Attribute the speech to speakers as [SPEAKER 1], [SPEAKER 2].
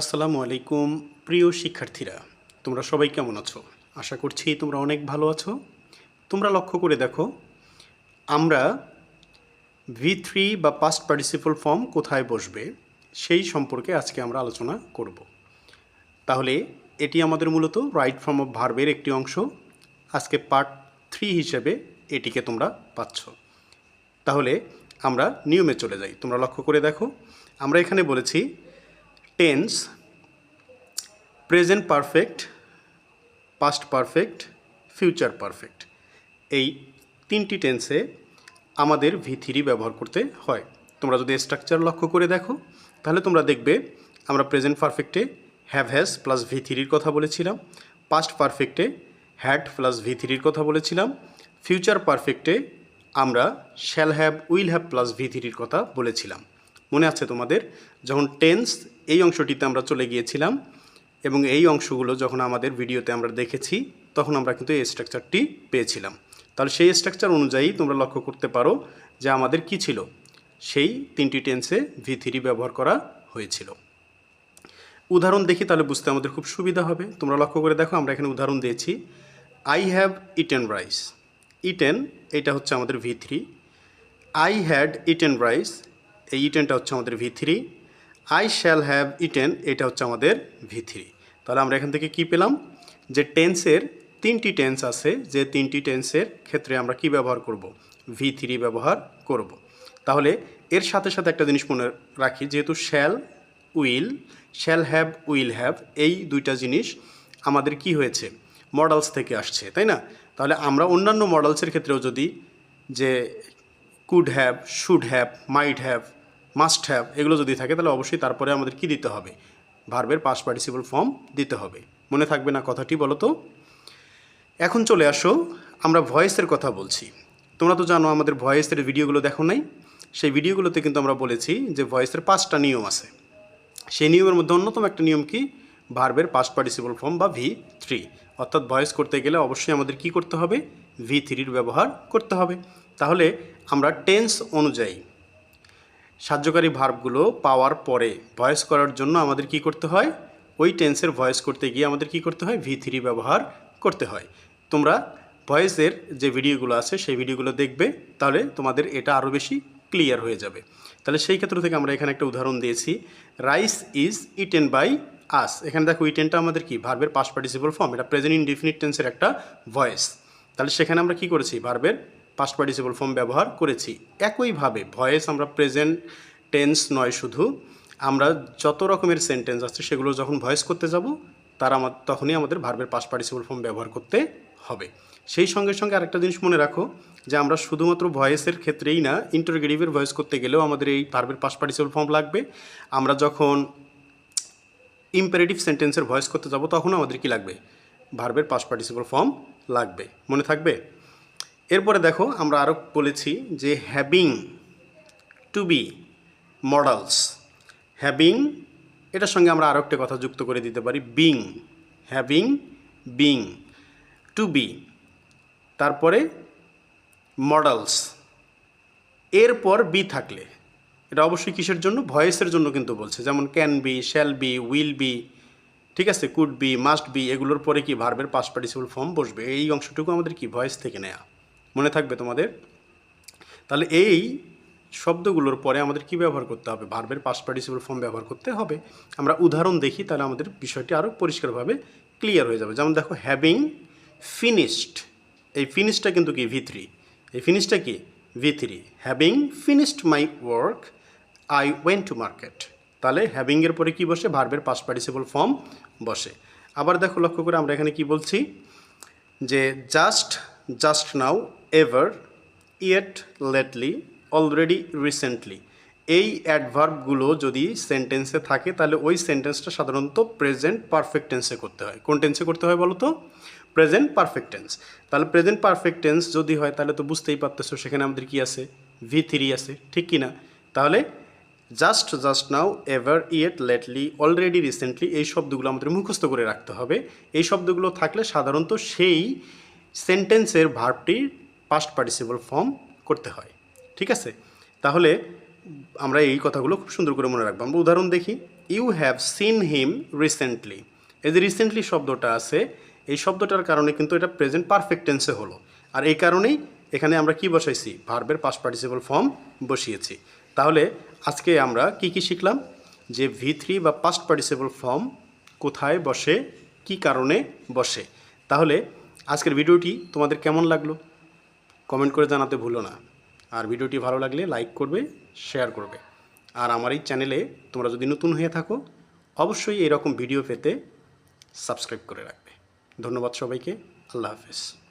[SPEAKER 1] আসসালামু আলাইকুম, প্রিয় শিক্ষার্থীরা। তোমরা সবাই কেমন আছো? আশা করছি তোমরা অনেক ভালো আছো। তোমরা লক্ষ্য করে দেখো, আমরা ভি থ্রি বা পাস্ট পার্টিসিপল ফর্ম কোথায় বসবে, সেই সম্পর্কে আজকে আমরা আলোচনা করব। তাহলে এটি আমাদের মূলত রাইট ফর্ম অফ ভার্বের একটি অংশ। আজকে পার্ট থ্রি হিসেবে এটিকে তোমরা পাচ্ছ। তাহলে আমরা নিয়মে চলে যাই। তোমরা লক্ষ্য করে দেখো, আমরা এখানে বলেছি tense present perfect past perfect future perfect এই তিনটি টেন্সে আমাদের ভি থ্রি ব্যবহার করতে হয়। তোমরা যদি স্ট্রাকচার লক্ষ্য করে দেখো, তাহলে তোমরা দেখবে আমরা প্রেজেন্ট পারফেক্টে হ্যাভ হ্যাজ প্লাস ভি থ্রির কথা বলেছিলাম পাস্ট পারফেক্টে হ্যাড প্লাস ভি থ্রির কথা বলেছিলাম ফিউচার পারফেক্টে আমরা shall have will have plus V থ্রির কথা বলেছিলাম। মনে আছে তোমাদের? যখন টেন্স এই অংশটিতে আমরা চলে গিয়েছিলাম এবং এই অংশগুলো যখন আমাদের ভিডিওতে আমরা দেখেছি, তখন আমরা কিন্তু এই স্ট্রাকচারটি পেয়েছিলাম। তাহলে সেই স্ট্রাকচার অনুযায়ী তোমরা লক্ষ্য করতে পারো যে আমাদের কি ছিল? সেই তিনটি টেন্সে ভি থ্রি ব্যবহার করা হয়েছিল। উদাহরণ দেখি, তাহলে বুঝতে আমাদের খুব সুবিধা হবে। তোমরা লক্ষ্য করে দেখো, আমরা এখানে উদাহরণ দিয়েছি। I have eaten rice eaten এটা হচ্ছে আমাদের V three I had eaten rice এই ইটেনটা হচ্ছে আমাদের V three I shall have eaten এটা হচ্ছে আমাদের ভি থ্রি তাহলে আমরা এখান থেকে কি পেলাম? যে টেন্সের তিনটি টেন্স আছে, যে তিনটি টেন্সের ক্ষেত্রে আমরা কি ব্যবহার করব? ভি থ্রি ব্যবহার করব। তাহলে এর সাথে সাথে একটা জিনিস মনে রাখি, যেহেতু shall will shall have will have এই দুইটা জিনিস আমাদের কি হয়েছে? মডেলস থেকে আসছে, তাই না? তাহলে আমরা অন্যান্য মডেলসের ক্ষেত্রেও যদি যে could have should have might have must have এগুলো যদি থাকে তাহলে অবশ্যই তারপরে আমাদের কি দিতে হবে? ভার্বের পাস পার্টিসিপল ফর্ম দিতে হবে। মনে থাকবে না কথাটি, বলো তো? এখন চলে আসো, আমরা ভয়েসের কথা বলছি। তোমরা তো জানো আমাদের ভয়েসের ভিডিওগুলো দেখো নাই? সেই ভিডিওগুলোতে কিন্তু আমরা বলেছি যে ভয়েসের পাঁচটা নিয়ম আছে। সেই নিয়মের মধ্যে অন্যতম একটা নিয়ম কি? ভার্বের পাস্ট পার্টিসিপল ফর্ম বা ভি থ্রি অর্থাৎ ভয়েস করতে গেলে অবশ্যই আমাদের কি করতে হবে? ভি থ্রির ব্যবহার করতে হবে। তাহলে আমরা টেন্স অনুযায়ী সাহায্যকারী ভার্বগুলো পাওয়ার পরে ভয়েস করার জন্য আমাদের কি করতে হয়? ওই টেন্সের ভয়েস করতে গিয়ে আমাদের কি করতে হয়? ভি থ্রি ব্যবহার করতে হয়। তোমরা ভয়েসের যে ভিডিওগুলো আছে, সেই ভিডিওগুলো দেখবে, তাহলে তোমাদের এটা আরও বেশি ক্লিয়ার হয়ে যাবে। তাহলে সেই ক্ষেত্র থেকে আমরা এখানে একটা উদাহরণ দিয়েছি। Rice is eaten by us এখানে দেখো ইটেনটা আমাদের কি? ভার্বের পাস পার্টিসিপল ফর্ম এটা প্রেজেন্ট ইনডিফিনিট টেন্সের একটা ভয়েস তাহলে সেখানে আমরা কি করেছি? ভার্বের পাস্ট পার্টিসিপল ফর্ম ব্যবহার করেছি। একইভাবে ভয়েস আমরা প্রেজেন্ট টেন্স নয় শুধু, আমরা যত রকমের সেন্টেন্স আছে সেগুলো যখন ভয়েস করতে যাব, তার আমার তখনই আমাদের ভার্বের পাস্ট পার্টিসিপল ফর্ম ব্যবহার করতে হবে। সেই সঙ্গে সঙ্গে আরেকটা জিনিস মনে রাখো, যে আমরা শুধুমাত্র ভয়েসের ক্ষেত্রেই না ইন্টারগেটিভের ভয়েস করতে গেলেও আমাদের এই ভার্বের পাস্ট পার্টিসিপল ফর্ম লাগবে। আমরা যখন ইম্পারেটিভ সেন্টেন্সের ভয়েস করতে যাব, তখনও আমাদের কি লাগবে? ভার্বের পাস্ট পার্টিসিপল ফর্ম লাগবে। মনে থাকবে? এরপরে দেখো আমরা আরও বলেছি যে having to be models having এটার সঙ্গে আমরা আরও একটা কথা যুক্ত করে দিতে পারি being having being to be তারপরে মডেলস এরপর বি থাকলে, এটা অবশ্যই কিসের জন্য? ভয়েসের জন্য কিন্তু বলছে, যেমন can be shall be will be ঠিক আছে? কুড বি মাস্ট বি এগুলোর পরে কি ভার্বের পাস পার্টিসিপল ফর্ম বসবে? এই অংশটুকু আমাদের কি? ভয়েস থেকে নেয়া। মনে থাকবে তোমাদের। তাহলে এই শব্দগুলোর পরে আমাদের কি ব্যবহার করতে হবে? ভার্বের পাস পার্টিসিপল ফর্ম ব্যবহার করতে হবে। আমরা উদাহরণ দেখি, তাহলে আমাদের বিষয়টি আরও পরিষ্কারভাবে ক্লিয়ার হয়ে যাবে। যেমন দেখো হ্যাভিং ফিনিশড এই ফিনিশটা কিন্তু কি? ভি থ্রি এই ফিনিশটা কি? V three having finished my work I went to market তাহলে হ্যাভিংয়ের পরে কি বসে? ভার্বের পাস পার্টিসিপল ফর্ম বসে। আবার দেখো, লক্ষ্য করে আমরা এখানে কি বলছি? যে just just now ever yet lately already recently এই অ্যাডভার্বগুলো যদি সেন্টেন্সে থাকে, তাহলে ওই সেন্টেন্সটা সাধারণত প্রেজেন্ট পারফেক্ট টেন্সে করতে হয়। কোন টেন্সে করতে হয় বলো তো প্রেজেন্ট পারফেক্ট টেন্স তাহলে প্রেজেন্ট পারফেক্ট টেন্স যদি হয়, তাহলে তো বুঝতেই পারতেছো সেখানে আমাদের কি আছে? ভি থ্রি আছে, ঠিক কি না তাহলে just just now ever yet lately already recently এই শব্দগুলো আমাদের মুখস্থ করে রাখতে হবে। এই শব্দগুলো থাকলে সাধারণত সেই সেন্টেন্সের ভার্বটির পাস্ট পার্টিসিপল ফর্ম করতে হয়। ঠিক আছে? তাহলে আমরা এই কথাগুলো খুব সুন্দর করে মনে রাখব। আমরা উদাহরণ দেখি। You have seen him recently এই যে রিসেন্টলি শব্দটা আছে, এই শব্দটার কারণে কিন্তু এটা প্রেজেন্ট পারফেক্ট টেন্সে হলো। আর এই কারণেই এখানে আমরা কি বসাইছি? ভার্বের পাস্ট পার্টিসিপাল ফর্ম বসিয়েছি। তাহলে আজকে আমরা কি কি শিখলাম? যে ভি থ্রি বা পাস্ট পার্টিসিপাল ফর্ম কোথায় বসে, কি কারণে বসে। তাহলে আজকের ভিডিওটি তোমাদের কেমন লাগল? কমেন্ট করে জানাতে ভুলো না। আর ভিডিওটি ভালো লাগলে লাইক করবে, শেয়ার করবে। আর আমার এই চ্যানেলে তোমরা যদি নতুন হয়ে থাকো, অবশ্যই এরকম ভিডিও পেতে সাবস্ক্রাইব করে রাখবে। ধন্যবাদ সবাইকে, আল্লাহ হাফেজ।